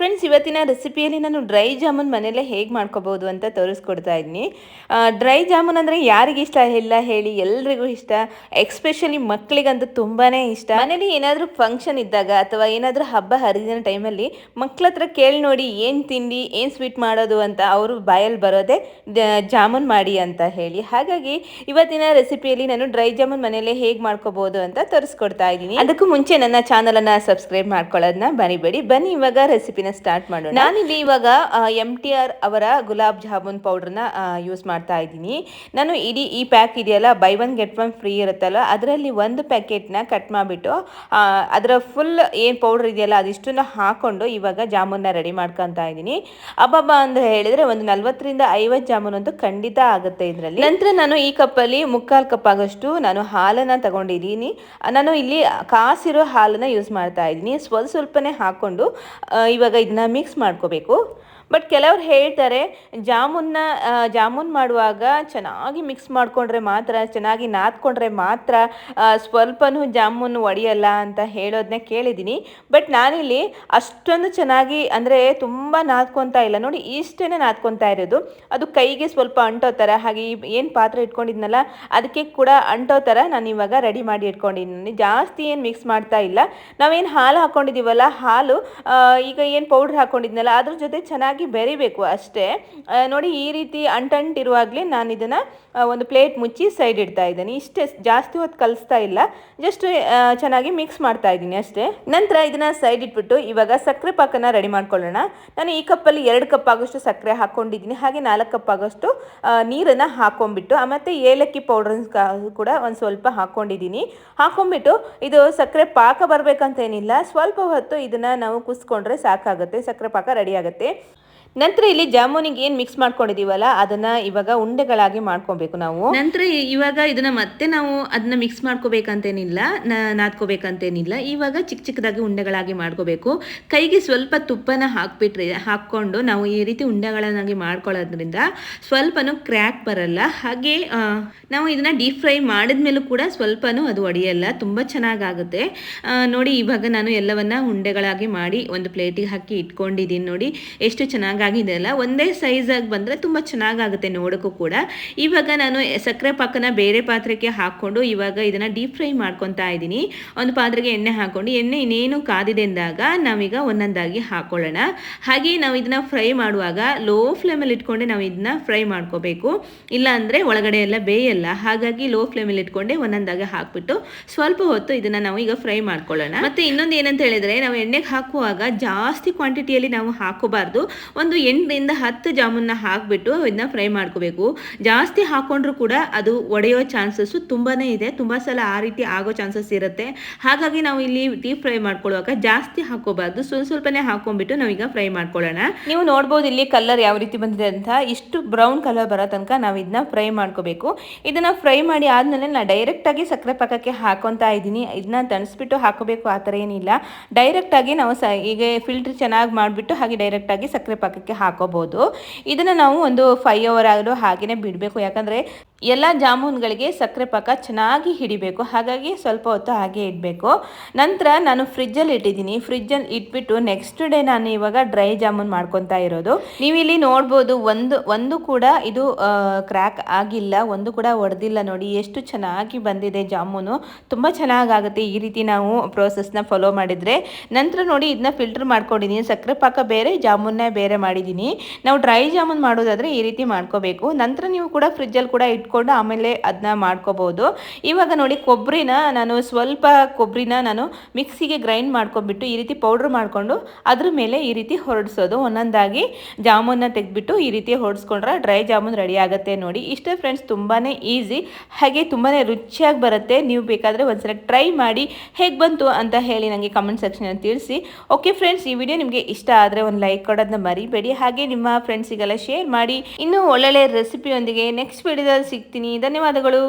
Friends, ಇವತ್ತಿನ ರೆಸಿಪಿಯಲ್ಲಿ ನಾನು dry jamun ಮನೆಯಲ್ಲೇ ಹೇಗೆ ಮಾಡ್ಕೋಬೋದು ಅಂತ ತೋರಿಸ್ಕೊಡ್ತಾ ಇದ್ದೀನಿ. ಡ್ರೈ ಜಾಮೂನ್ ಅಂದರೆ ಯಾರಿಗೆ ಇಷ್ಟ ಇಲ್ಲ ಹೇಳಿ ಎಲ್ರಿಗೂ ಇಷ್ಟ. ಎಕ್ಸ್ಪೆಷಲಿ ಮಕ್ಕಳಿಗಂತೂ ತುಂಬಾ ಇಷ್ಟ. ಮನೇಲಿ ಏನಾದರೂ ಫಂಕ್ಷನ್ ಇದ್ದಾಗ ಅಥವಾ ಏನಾದರೂ ಹಬ್ಬ ಹರಿದಿನ ಟೈಮಲ್ಲಿ ಮಕ್ಕಳ ಹತ್ರ ಕೇಳಿ ನೋಡಿ ಏನು ತಿಂಡಿ, ಏನು ಸ್ವೀಟ್ ಮಾಡೋದು ಅಂತ ಅವರು ಬಾಯಲ್ಲಿ ಬರೋದೇ ಜಾಮೂನ್ ಮಾಡಿ ಅಂತ ಹೇಳಿ. ಹಾಗಾಗಿ ಇವತ್ತಿನ ರೆಸಿಪಿಯಲ್ಲಿ ನಾನು ಡ್ರೈ ಜಾಮೂನ್ ಮನೆಯಲ್ಲೇ ಹೇಗೆ ಮಾಡ್ಕೋಬಹುದು ಅಂತ ತೋರಿಸ್ಕೊಡ್ತಾ ಇದ್ದೀನಿ. ಅದಕ್ಕೂ ಮುಂಚೆ ನನ್ನ ಚಾನಲನ್ನು ಸಬ್ಸ್ಕ್ರೈಬ್ ಮಾಡ್ಕೊಳ್ಳೋದನ್ನ ಬನ್ನಿಬೇಡಿ ಬನ್ನಿ, ಇವಾಗ ರೆಸಿಪಿನ ಸ್ಟಾರ್ಟ್ ಮಾಡೋಣ. ನಾನಿಲ್ಲಿ ಇವಾಗ ಎಂ ಟಿ ಆರ್ ಅವರ ಗುಲಾಬ್ ಜಾಮೂನ್ ಪೌಡ್ರನ್ನ ಯೂಸ್ ಮಾಡ್ತಾ ಇದ್ದೀನಿ. ನಾನು ಇಡೀ ಈ ಪ್ಯಾಕ್ ಇದೆಯಲ್ಲ buy one get one free ಇರುತ್ತಲ್ಲ ಅದರಲ್ಲಿ ಒಂದು ಪ್ಯಾಕೆಟ್ನ ಕಟ್ ಮಾಡಿಬಿಟ್ಟು ಅದರ ಫುಲ್ ಏನು ಪೌಡ್ರ್ ಇದೆಯಲ್ಲ ಅದಿಷ್ಟನ್ನು ಹಾಕೊಂಡು ಇವಾಗ ಜಾಮೂನ್ನ ರೆಡಿ ಮಾಡ್ಕೊತಾ ಇದ್ದೀನಿ. ಅಬ್ಬಬ್ಬ ಅಂತ ಹೇಳಿದರೆ ಒಂದು ನಲ್ವತ್ತರಿಂದ ಐವತ್ತು ಜಾಮೂನ್ ಅಂತೂ ಖಂಡಿತ ಆಗುತ್ತೆ ಇದರಲ್ಲಿ. ನಂತರ ನಾನು ಈ ಕಪ್ಪಲ್ಲಿ ಮುಕ್ಕಾಲು ಕಪ್ ಆಗೋಷ್ಟು ನಾನು ಹಾಲನ್ನು ತಗೊಂಡಿದ್ದೀನಿ. ನಾನು ಇಲ್ಲಿ ಕಾಸಿರೋ ಹಾಲನ್ನು ಯೂಸ್ ಮಾಡ್ತಾ ಇದ್ದೀನಿ. ಸ್ವಲ್ಪ ಸ್ವಲ್ಪನೇ ಹಾಕ್ಕೊಂಡು ಇವಾಗ ಇದನ್ನ ಮಿಕ್ಸ್ ಮಾಡ್ಕೋಬೇಕು. ಬಟ್ ಕೆಲವ್ರು ಹೇಳ್ತಾರೆ, ಜಾಮೂನ್ನ ಜಾಮೂನ್ ಮಾಡುವಾಗ ಚೆನ್ನಾಗಿ ಮಿಕ್ಸ್ ಮಾಡಿಕೊಂಡ್ರೆ ಮಾತ್ರ, ಚೆನ್ನಾಗಿ ನಾದ್ಕೊಂಡ್ರೆ ಮಾತ್ರ ಸ್ವಲ್ಪನೂ ಜಾಮೂನ್ ಒಡೆಯಲ್ಲ ಅಂತ ಹೇಳೋದನ್ನ ಕೇಳಿದ್ದೀನಿ. ಬಟ್ ನಾನಿಲ್ಲಿ ಅಷ್ಟೊಂದು ಚೆನ್ನಾಗಿ ಅಂದರೆ ತುಂಬ ನಾದ್ಕೊತಾ ಇಲ್ಲ. ನೋಡಿ ಇಷ್ಟೇ ನಾದ್ಕೊತಾ ಇರೋದು. ಅದು ಕೈಗೆ ಸ್ವಲ್ಪ ಅಂಟೋ ಥರ, ಹಾಗೆ ಏನು ಪಾತ್ರೆ ಇಟ್ಕೊಂಡಿದ್ನಲ್ಲ, ಅದಕ್ಕೆ ಕೂಡ ಅಂಟೋ ಥರ ನಾನು ಇವಾಗ ರೆಡಿ ಮಾಡಿ ಇಟ್ಕೊಂಡಿದ್ದೀನಿ. ಜಾಸ್ತಿ ಏನು ಮಿಕ್ಸ್ ಮಾಡ್ತಾ ಇಲ್ಲ. ನಾವೇನು ಹಾಲು ಹಾಕ್ಕೊಂಡಿದ್ದೀವಲ್ಲ ಹಾಲು ಈಗ ಏನು ಪೌಡ್ರ್ ಹಾಕ್ಕೊಂಡಿದ್ನಲ್ಲ ಅದ್ರ ಜೊತೆ ಚೆನ್ನಾಗಿ ಬೆರಿಬೇಕು ಅಷ್ಟೇ. ನೋಡಿ ಈ ರೀತಿ ಅಂಟಂಟಿರುವಾಗಲೇ ನಾನು ಇದನ್ನು ಒಂದು ಪ್ಲೇಟ್ ಮುಚ್ಚಿ ಸೈಡ್ ಇಡ್ತಾ ಇದ್ದೀನಿ. ಇಷ್ಟೇ ಜಾಸ್ತಿ ಹೊತ್ತು ಕಲಿಸ್ತಾ ಇಲ್ಲ. ಜಸ್ಟ್ ಚೆನ್ನಾಗಿ ಮಿಕ್ಸ್ ಮಾಡ್ತಾ ಇದ್ದೀನಿ ಅಷ್ಟೇ. ನಂತರ ಇದನ್ನ ಸೈಡ್ ಇಟ್ಬಿಟ್ಟು ಇವಾಗ ಸಕ್ಕರೆ ಪಾಕನ ರೆಡಿ ಮಾಡ್ಕೊಳ್ಳೋಣ. ನಾನು ಈ ಕಪ್ಪಲ್ಲಿ ಎರಡು ಕಪ್ ಆಗೋಷ್ಟು ಸಕ್ಕರೆ ಹಾಕ್ಕೊಂಡಿದ್ದೀನಿ. ಹಾಗೆ ನಾಲ್ಕು ಕಪ್ ಆಗೋಷ್ಟು ನೀರನ್ನು ಹಾಕೊಂಡ್ಬಿಟ್ಟು ಮತ್ತು ಏಲಕ್ಕಿ ಪೌಡರ್ ಕೂಡ ಒಂದು ಸ್ವಲ್ಪ ಹಾಕ್ಕೊಂಡಿದ್ದೀನಿ ಹಾಕೊಂಡ್ಬಿಟ್ಟು ಇದು ಸಕ್ಕರೆ ಪಾಕ ಬರಬೇಕಂತೇನಿಲ್ಲ. ಸ್ವಲ್ಪ ಹೊತ್ತು ಇದನ್ನು ನಾವು ಕುಸ್ಕೊಂಡ್ರೆ ಸಾಕಾಗುತ್ತೆ. ಸಕ್ಕರೆ ಪಾಕ ರೆಡಿ ಆಗುತ್ತೆ. ನಂತರ ಇಲ್ಲಿ ಜಾಮೂನಿಗೆ ಏನು ಮಿಕ್ಸ್ ಮಾಡ್ಕೊಂಡಿದೀವಲ್ಲ, ಅದನ್ನ ಇವಾಗ ಉಂಡೆಗಳಾಗಿ ಮಾಡ್ಕೊಬೇಕು ನಾವು. ನಂತರ ಇವಾಗ ಇದನ್ನ ಮತ್ತೆ ನಾವು ಅದನ್ನ ಮಿಕ್ಸ್ ಮಾಡ್ಕೋಬೇಕಂತೇನಿಲ್ಲ ನಾದ್ಕೋಬೇಕಂತೇನಿಲ್ಲ. ಇವಾಗ ಚಿಕ್ಕ ಚಿಕ್ಕದಾಗಿ ಉಂಡೆಗಳಾಗಿ ಮಾಡ್ಕೋಬೇಕು. ಕೈಗೆ ಸ್ವಲ್ಪ ತುಪ್ಪನ ಹಾಕ್ಬಿಟ್ರೆ, ಹಾಕ್ಕೊಂಡು ನಾವು ಈ ರೀತಿ ಉಂಡೆಗಳನ್ನಾಗಿ ಮಾಡ್ಕೊಳ್ಳೋದ್ರಿಂದ ಸ್ವಲ್ಪನೂ ಕ್ರ್ಯಾಕ್ ಬರಲ್ಲ. ಹಾಗೆ ನಾವು ಇದನ್ನ ಡೀಪ್ ಫ್ರೈ ಮಾಡಿದ್ಮೇಲೂ ಕೂಡ ಸ್ವಲ್ಪನೂ ಅದು ಒಡೆಯಲ್ಲ, ತುಂಬ ಚೆನ್ನಾಗಾಗುತ್ತೆ. ನೋಡಿ ಇವಾಗ ನಾನು ಎಲ್ಲವನ್ನ ಉಂಡೆಗಳಾಗಿ ಮಾಡಿ ಒಂದು ಪ್ಲೇಟಿಗೆ ಹಾಕಿ ಇಟ್ಕೊಂಡಿದ್ದೀನಿ ನೋಡಿ, ಎಷ್ಟು ಚೆನ್ನಾಗಾಗಿದೆ ಅಲ್ಲ ಒಂದೇ ಸೈಜಾಗಿ ಬಂದರೆ ತುಂಬ ಚೆನ್ನಾಗಾಗುತ್ತೆ ನೋಡೋಕ್ಕೂ ಕೂಡ. ಇವಾಗ ನಾನು ಸಕ್ಕರೆ ಪಾಕನ ಬೇರೆ ಪಾತ್ರೆಗೆ ಹಾಕ್ಕೊಂಡು ಇವಾಗ ಇದನ್ನು ಡೀಪ್ ಫ್ರೈ ಮಾಡ್ಕೊತಾ ಇದ್ದೀನಿ. ಒಂದು ಪಾತ್ರೆಗೆ ಎಣ್ಣೆ ಹಾಕ್ಕೊಂಡು, ಎಣ್ಣೆ ಇನ್ನೇನು ಕಾದಿದೆ ಅಂದಾಗ ನಾವೀಗ ಒಂದೊಂದಾಗಿ ಹಾಕೊಳ್ಳೋಣ. ಹಾಗೆ ನಾವು ಇದನ್ನ ಫ್ರೈ ಮಾಡುವಾಗ ಲೋ ಫ್ಲೇಮಲ್ಲಿ ಇಟ್ಕೊಂಡೆ ನಾವು ಇದನ್ನ ಫ್ರೈ ಮಾಡ್ಕೋಬೇಕು. ಇಲ್ಲ ಅಂದರೆ ಒಳಗಡೆ ಎಲ್ಲ ಬೇಯಲ್ಲ. ಹಾಗಾಗಿ ಲೋ ಫ್ಲೇಮಲ್ಲಿ ಇಟ್ಕೊಂಡೆ ಒಂದೊಂದಾಗಿ ಹಾಕ್ಬಿಟ್ಟು ಸ್ವಲ್ಪ ಹೊತ್ತು ಇದನ್ನ ನಾವು ಈಗ ಫ್ರೈ ಮಾಡ್ಕೊಳ್ಳೋಣ. ಮತ್ತೆ ಇನ್ನೊಂದು ಏನಂತ ಹೇಳಿದ್ರೆ ನಾವು ಎಣ್ಣೆಗೆ ಹಾಕುವಾಗ ಜಾಸ್ತಿ ಕ್ವಾಂಟಿಟಿಯಲ್ಲಿ ನಾವು ಹಾಕೋಬಾರ್ದು. ಒಂದು ಎಂಟರಿಂದ ಹತ್ತು ಜಾಮೂನ್ನ ಹಾಕ್ಬಿಟ್ಟು ಇದನ್ನ ಫ್ರೈ ಮಾಡ್ಕೋಬೇಕು. ಜಾಸ್ತಿ ಹಾಕೊಂಡ್ರು ಕೂಡ ಅದು ಒಡೆಯೋ ಚಾನ್ಸಸ್ ತುಂಬಾನೇ ಇದೆ. ತುಂಬಾ ಸಲ ಆ ರೀತಿ ಆಗೋ ಚಾನ್ಸಸ್ ಇರುತ್ತೆ. ಹಾಗಾಗಿ ನಾವು ಇಲ್ಲಿ ಡೀಪ್ ಫ್ರೈ ಮಾಡ್ಕೊಳ್ಳುವಾಗ ಜಾಸ್ತಿ ಹಾಕೋಬಾರ್ದು ಸ್ವಲ್ಪ ಸ್ವಲ್ಪನೇ ಹಾಕೊಂಡ್ಬಿಟ್ಟು ನಾವೀಗ ಫ್ರೈ ಮಾಡ್ಕೊಳ್ಳೋಣ. ನೀವು ನೋಡ್ಬೋದು ಇಲ್ಲಿ ಕಲರ್ ಯಾವ ರೀತಿ ಬಂದಿದೆ ಅಂತ. ಇಷ್ಟು ಬ್ರೌನ್ ಕಲರ್ ಬರೋ ತನಕ ನಾವು ಇದನ್ನ ಫ್ರೈ ಮಾಡ್ಕೋಬೇಕು. ಇದನ್ನ ಫ್ರೈ ಮಾಡಿ ಆದ್ಮೇಲೆ ನಾನು ಡೈರೆಕ್ಟ್ ಆಗಿ ಸಕ್ಕರೆ ಪಾಕಕ್ಕೆ ಹಾಕೊಂತ ಇದ್ದೀನಿ. ಇದನ್ನ ತಣಿಸ್ಬಿಟ್ಟು ಹಾಕೋಬೇಕು ಆ ಥರ ಏನಿಲ್ಲ. ಡೈರೆಕ್ಟ್ ಆಗಿ ನಾವು ಸ ಈಗ ಫಿಲ್ಟರ್ ಚೆನ್ನಾಗಿ ಮಾಡಿಬಿಟ್ಟು ಹಾಗೆ ಡೈರೆಕ್ಟ್ ಆಗಿ ಸಕ್ಕರೆ ಪಾಕಕ್ಕೆ ಹಾಕೋಬಹುದು ಇದನ್ನ ನಾವು ಒಂದು ಫೈವ್ ಅವರ್ ಆಗಲು ಹಾಗೆಯೇ ಬಿಡಬೇಕು. ಯಾಕಂದ್ರೆ ಎಲ್ಲ ಜಾಮೂನ್ಗಳಿಗೆ ಸಕ್ಕರೆ ಪಾಕ ಚೆನ್ನಾಗಿ ಹಿಡಿಬೇಕು. ಹಾಗಾಗಿ ಸ್ವಲ್ಪ ಹೊತ್ತು ಹಾಗೆ ಇಡಬೇಕು. ನಂತರ ನಾನು ಫ್ರಿಜ್ಜಲ್ಲಿ ಇಟ್ಟಿದ್ದೀನಿ. ಫ್ರಿಜ್ಜಲ್ಲಿ ಇಟ್ಬಿಟ್ಟು ನೆಕ್ಸ್ಟ್ ಡೇ ನಾನು ಇವಾಗ ಡ್ರೈ ಜಾಮೂನ್ ಮಾಡ್ಕೊತಾ ಇರೋದು. ನೀವು ಇಲ್ಲಿ ನೋಡ್ಬೋದು ಒಂದು ಒಂದು ಕೂಡ ಇದು ಕ್ರ್ಯಾಕ್ ಆಗಿಲ್ಲ. ಒಂದು ಕೂಡ ಒಡೆದಿಲ್ಲ ನೋಡಿ. ಎಷ್ಟು ಚೆನ್ನಾಗಿ ಬಂದಿದೆ ಜಾಮೂನು. ತುಂಬ ಚೆನ್ನಾಗಾಗುತ್ತೆ ಈ ರೀತಿ ನಾವು ಪ್ರೋಸೆಸ್ನ ಫಾಲೋ ಮಾಡಿದರೆ. ನಂತರ ನೋಡಿ ಇದನ್ನ ಫಿಲ್ಟರ್ ಮಾಡ್ಕೊಂಡಿದ್ದೀನಿ ಸಕ್ಕರೆ ಪಾಕ ಬೇರೆ, ಜಾಮೂನ್ನೇ ಬೇರೆ ಮಾಡಿದ್ದೀನಿ ನಾವು ಡ್ರೈ ಜಾಮೂನ್ ಮಾಡೋದಾದರೆ ಈ ರೀತಿ ಮಾಡ್ಕೋಬೇಕು. ನಂತರ ನೀವು ಕೂಡ ಫ್ರಿಜ್ಜಲ್ಲಿ ಕೂಡ ಇಟ್ಕೊಂಡು ಆಮೇಲೆ ಅದನ್ನ ಮಾಡ್ಕೋಬೋದು. ಇವಾಗ ನೋಡಿ ಕೊಬ್ಬರಿನ ನಾನು ಸ್ವಲ್ಪ ಕೊಬ್ಬರಿನ ನಾನು ಮಿಕ್ಸಿಗೆ ಗ್ರೈಂಡ್ ಮಾಡ್ಕೊಂಡ್ಬಿಟ್ಟು ಈ ರೀತಿ ಪೌಡ್ರ್ ಮಾಡಿಕೊಂಡು ಅದ್ರ ಮೇಲೆ ಈ ರೀತಿ ಹೊರಡಿಸೋದು. ಒಂದೊಂದಾಗಿ ಜಾಮೂನ್ನ ತೆಗೆದ್ಬಿಟ್ಟು ಈ ರೀತಿ ಹೊರಡಿಸ್ಕೊಂಡ್ರೆ ಡ್ರೈ ಜಾಮೂನ್ ರೆಡಿ ಆಗುತ್ತೆ ನೋಡಿ. ಇಷ್ಟೇ ಫ್ರೆಂಡ್ಸ್ ತುಂಬಾ ಈಸಿ. ಹಾಗೆ ತುಂಬಾ ರುಚಿಯಾಗಿ ಬರುತ್ತೆ. ನೀವು ಬೇಕಾದರೆ ಒಂದ್ಸಲ ಟ್ರೈ ಮಾಡಿ ಹೇಗೆ ಬಂತು ಅಂತ ಹೇಳಿ ನನಗೆ ಕಮೆಂಟ್ ಸೆಕ್ಷನಲ್ಲಿ ತಿಳಿಸಿ. ಓಕೆ ಫ್ರೆಂಡ್ಸ್, ಈ ವಿಡಿಯೋ ನಿಮಗೆ ಇಷ್ಟ ಆದರೆ ಒಂದು ಲೈಕ್ ಕೊಡೋದನ್ನ ಮರಿಬೇಡಿ. ಹಾಗೆ ನಿಮ್ಮ ಫ್ರೆಂಡ್ಸಿಗೆಲ್ಲ ಶೇರ್ ಮಾಡಿ. ಇನ್ನೂ ಒಳ್ಳೊಳ್ಳೆ ರೆಸಿಪಿಯೊಂದಿಗೆ ನೆಕ್ಸ್ಟ್ ವಿಡಿಯೋದಲ್ಲಿ ಸಿಗ್ತೀನಿ. ಧನ್ಯವಾದಗಳು.